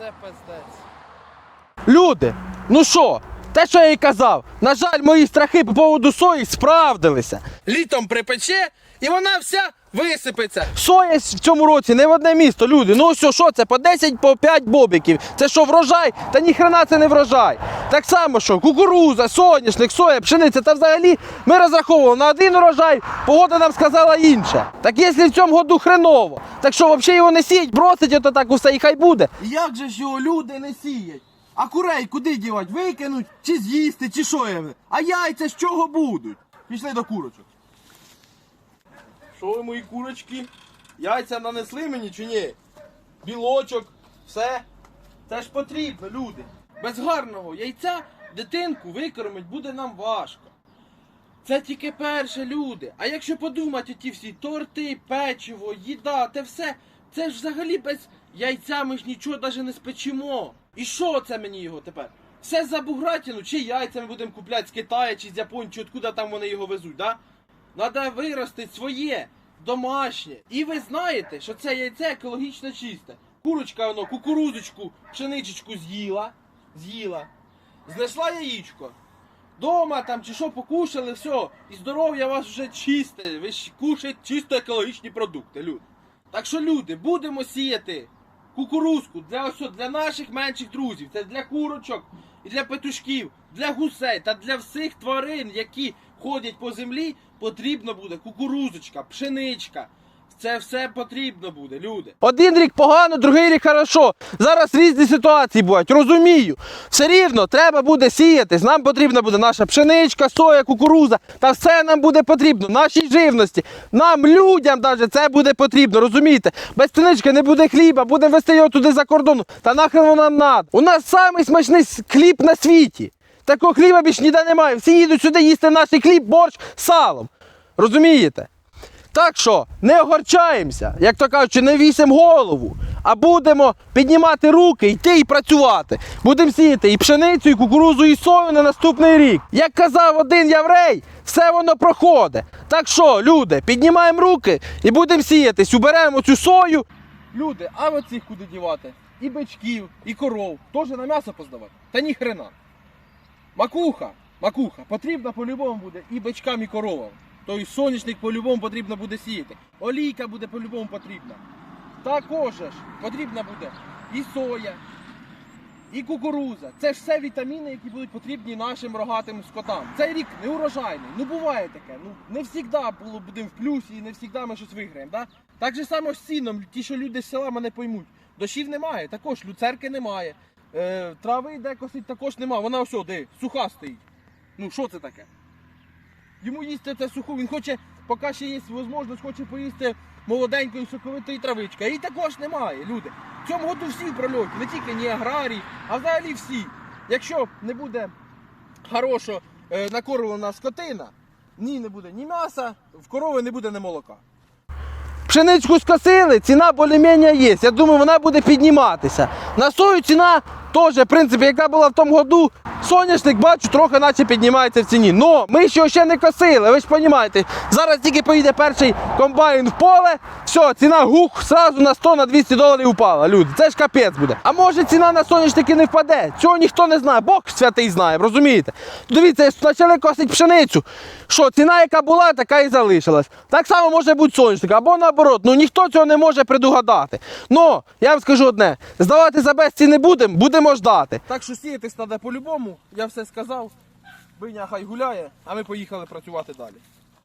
Це пиздець. Люди, ну що, те, що я їй казав, на жаль, мої страхи по поводу сої справдилися. Літом припече і вона вся висипеться. Соя в цьому році не в одне місто, люди. Ну що, що це? По 10, по 5 бобіків. Це що, врожай? Та ніхрена це не врожай. Так само, що кукуруза, соняшник, соя, пшениця. Та взагалі ми розраховували на один урожай, погода нам сказала інше. Так якщо в цьому году хреново, так що взагалі його не сіять, бросить ото так усе і хай буде. Як же ж його люди не сіять? А курей куди дівать? Викинуть чи з'їсти, чи що? А яйця з чого будуть? Пішли до курочок. Що ви мої курочки? Яйця нанесли мені чи ні? Білочок, все. Це ж потрібно, люди. Без гарного яйця дитинку викормить буде нам важко. Це тільки перше, люди. А якщо подумати, ті всі торти, печиво, їда, те все, це ж взагалі без яйця ми ж нічого навіть не спечемо. І що це мені його тепер? Все за бугратину, чи яйця ми будемо купляти з Китаю, чи з Японії, чи откуда там вони його везуть, да? Надо виростити своє, домашнє. І ви знаєте, що це яйце екологічно чисте. Курочка воно кукурузочку, пшеничечку з'їла, з'їла, знесла яєчко. Дома там чи що покушали, все, і здоров'я у вас вже чисте. Ви ж кушаєте чисто екологічні продукти, люди. Так що, люди, будемо сіяти кукурузку для ось, для наших менших друзів. Це для курочок і для петушків, для гусей та для всіх тварин, які ходять по землі, потрібно буде кукурузочка, пшеничка. Це все потрібно буде, люди. Один рік погано, другий рік хорошо. Зараз різні ситуації бувають, розумію. Все рівно треба буде сіятись. Нам потрібна буде наша пшеничка, соя, кукуруза. Та все нам буде потрібно. Нашій живності. Нам, людям, навіть це буде потрібно. Розумієте? Без пшенички не буде хліба, будемо вести його туди за кордон. Та нахрен нам надо. У нас самий смачний хліб на світі. Такого хліба більш ніде немає. Всі їдуть сюди їсти наш хліб, борщ салом. Розумієте? Так що не огорчаємося, як то кажучи, не вісимо голову, а будемо піднімати руки, йти і працювати. Будемо сіяти і пшеницю, і кукурузу, і сою на наступний рік. Як казав один єврей, все воно проходить. Так що, люди, піднімаємо руки і будемо сіятись, уберемо цю сою. Люди, а оцих куди дівати? І бичків, і коров. Теж на м'ясо поздавати? Та ні хрена. Макуха, макуха, потрібна по-любому буде і бичкам, і коровам. Той соняшник по-любому потрібно буде сіяти. Олійка буде по-любому потрібна. Також ж потрібна буде і соя, і кукуруза. Це ж все вітаміни, які будуть потрібні нашим рогатим скотам. Цей рік не урожайний. Ну буває таке. Ну не завжди було будемо в плюсі і не завжди ми щось виграємо. Да? Так же само з сіном, ті, що люди з села мене поймуть. Дощів немає, також люцерки немає. Е, трави де косить також немає. Вона ось де, суха стоїть. Ну що це таке? Йому їсти це суху, він хоче, поки ще є можливість, хоче поїсти молоденької соковитої травички. А її також немає, люди. В цьому году всі прольоті, не тільки ні аграрії, а взагалі всі. Якщо не буде хорошо е, накормлена скотина, ні не буде ні м'яса, в корови не буде ні молока. Пшеничку скосили, ціна більш-менш є. Я думаю, вона буде підніматися. На сою ціна теж, в принципі, яка була в тому году, соняшник, бачу, трохи наче піднімається в ціні. Но ми ще ще не косили, ви ж розумієте. Зараз тільки поїде перший комбайн в поле, все, ціна гух, сразу на 100 на 200 доларів упала. Люди, це ж капець буде. А може ціна на соняшники не впаде? Цього ніхто не знає. Бог святий знає, розумієте? Дивіться, почали косити пшеницю. Що ціна, яка була, така і залишилась. Так само може бути соняшник, або наоборот. Ну ніхто цього не може предугадати. Ну, я вам скажу одне: здавати за безці не будемо, будемо ждати. Так що сіятись треба по-любому, я все сказав. Биня хай гуляє, а ми поїхали працювати далі.